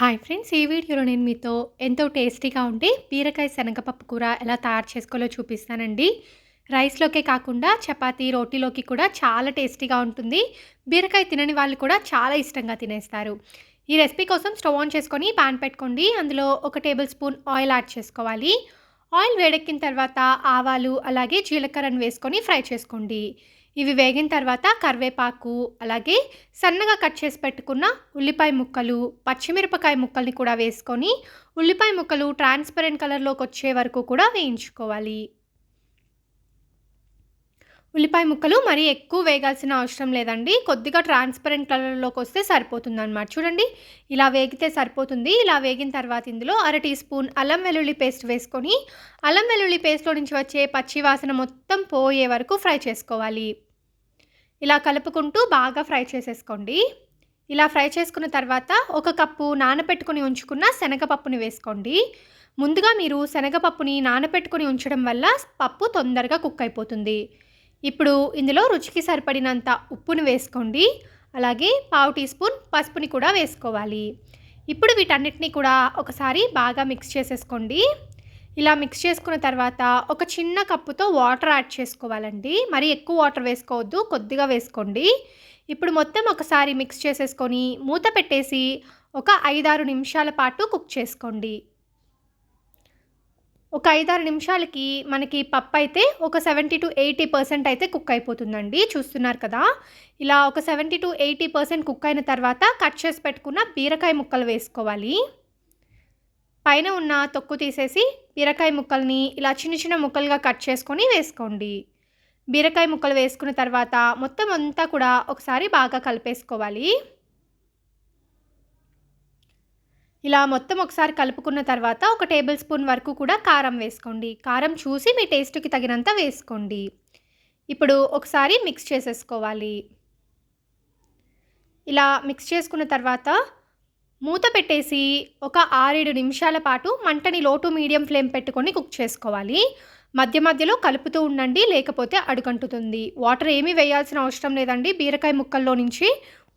Hi friends ఈ వీడియోలో నేను మీతో ఎంతో టేస్టీగా ఉండే బీరకాయ శనగపప్పు కూర ఎలా తయారు చేసుకోవాలో చూపిస్తానండి. రైస్లోకే కాకుండా చపాతీ రోటీలోకి కూడా చాలా టేస్టీగా ఉంటుంది. బీరకాయ తినని వాళ్ళు కూడా చాలా ఇష్టంగా తినేస్తారు. ఈ రెసిపీ కోసం స్టవ్ ఆన్ చేసుకొని పాన్ పెట్టుకోండి. అందులో ఒక టేబుల్ స్పూన్ ఆయిల్ యాడ్ చేసుకోవాలి. ఆయిల్ వేడెక్కిన తర్వాత ఆవాలు అలాగే జీలకర్రను వేసుకొని ఫ్రై చేసుకోండి. ఇవి వేగిన తర్వాత కరివేపాకు అలాగే సన్నగా కట్ చేసి పెట్టుకున్న ఉల్లిపాయ ముక్కలు పచ్చిమిరపకాయ ముక్కల్ని కూడా వేసుకొని ఉల్లిపాయ ముక్కలు ట్రాన్స్పరెంట్ కలర్లోకి వచ్చే వరకు కూడా వేయించుకోవాలి. ఉల్లిపాయ ముక్కలు మరీ ఎక్కువ వేగాల్సిన అవసరం లేదండి. కొద్దిగా ట్రాన్స్పరెంట్ కలర్లోకి వస్తే సరిపోతుంది అనమాట చూడండి ఇలా వేగితే సరిపోతుంది. ఇలా వేగిన తర్వాత ఇందులో అర టీ స్పూన్ అల్లం వెల్లుల్లి పేస్ట్ వేసుకొని అల్లం వెల్లుల్లి పేస్ట్లో నుంచి వచ్చే పచ్చి వాసన మొత్తం పోయే వరకు ఫ్రై చేసుకోవాలి. ఇలా కలుపుకుంటూ బాగా ఫ్రై చేసేసుకోండి. ఇలా ఫ్రై చేసుకున్న తర్వాత ఒక కప్పు నానబెట్టుకుని ఉంచుకున్న శనగపప్పుని వేసుకోండి. ముందుగా మీరు శనగపప్పుని నానబెట్టుకుని ఉంచడం వల్ల పప్పు తొందరగా కుక్ అయిపోతుంది. ఇప్పుడు ఇందులో రుచికి సరిపడినంత ఉప్పుని వేసుకోండి. అలాగే పావు టీ స్పూన్ పసుపుని కూడా వేసుకోవాలి. ఇప్పుడు వీటన్నిటిని కూడా ఒకసారి బాగా మిక్స్ చేసేసుకోండి. ఇలా మిక్స్ చేసుకున్న తర్వాత ఒక చిన్న కప్పుతో వాటర్ యాడ్ చేసుకోవాలండి. మరి ఎక్కువ వాటర్ వేసుకోవద్దు కొద్దిగా వేసుకోండి. ఇప్పుడు మొత్తం ఒకసారి మిక్స్ చేసేసుకొని మూత పెట్టేసి ఒక ఐదారు నిమిషాల పాటు కుక్ చేసుకోండి. ఒక ఐదారు నిమిషాలకి మనకి పప్పు అయితే ఒక సెవెంటీ టు ఎయిటీ పర్సెంట్ అయితే కుక్ అయిపోతుందండి. చూస్తున్నారు కదా? ఇలా ఒక seventy to eighty percent cook అయిన తర్వాత కట్ చేసి పెట్టుకున్న బీరకాయ ముక్కలు వేసుకోవాలి. పైన ఉన్న తొక్కు తీసేసి బీరకాయ ముక్కల్ని ఇలా చిన్న చిన్న ముక్కలుగా కట్ చేసుకొని వేసుకోండి. బీరకాయ ముక్కలు వేసుకున్న తర్వాత మొత్తం అంతా కూడా ఒకసారి బాగా కలిపేసుకోవాలి. ఇలా మొత్తం ఒకసారి కలుపుకున్న తర్వాత ఒక టేబుల్ స్పూన్ వరకు కూడా కారం వేసుకోండి. కారం చూసి మీ టేస్ట్కి తగినంత వేసుకోండి. ఇప్పుడు ఒకసారి మిక్స్ చేసేసుకోవాలి. ఇలా మిక్స్ చేసుకున్న తర్వాత మూత పెట్టేసి ఒక ఆరేడు నిమిషాల పాటు మంటని లోటు మీడియం ఫ్లేమ్ పెట్టుకొని కుక్ చేసుకోవాలి. మధ్య మధ్యలో కలుపుతూ ఉండండి లేకపోతే అడుగంటుతుంది. వాటర్ ఏమీ వేయాల్సిన అవసరం లేదండి. బీరకాయ ముక్కల్లో నుంచి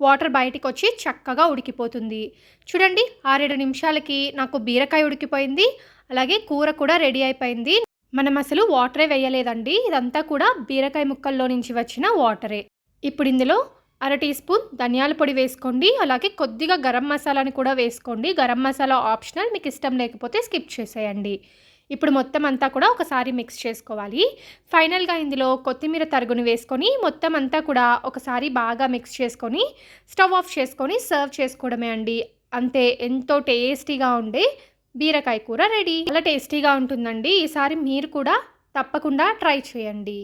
వాటర్ బయటికి వచ్చి చక్కగా ఉడికిపోతుంది. చూడండి ఆరేడు నిమిషాలకి నాకు బీరకాయ ఉడికిపోయింది. అలాగే కూర కూడా రెడీ అయిపోయింది. మనం అసలు వాటరే వేయలేదండి. ఇదంతా కూడా బీరకాయ ముక్కల్లో నుంచి వచ్చిన వాటరే. ఇప్పుడు ఇందులో అర టీ స్పూన్ ధనియాల పొడి వేసుకోండి. అలాగే కొద్దిగా గరం మసాలాని కూడా వేసుకోండి. గరం మసాలా ఆప్షనల్ మీకు ఇష్టం లేకపోతే స్కిప్ చేసేయండి. ఇప్పుడు మొత్తం అంతా కూడా ఒకసారి మిక్స్ చేసుకోవాలి. ఫైనల్గా ఇందులో కొత్తిమీర తరుగుని వేసుకొని మొత్తం అంతా కూడా ఒకసారి బాగా మిక్స్ చేసుకొని స్టవ్ ఆఫ్ చేసుకొని సర్వ్ చేసుకోవడమే అండి. అంతే ఎంతో టేస్టీగా ఉండే బీరకాయ కూర రెడీ చాలా టేస్టీగా ఉంటుందండి. ఈసారి మీరు కూడా తప్పకుండా ట్రై చేయండి.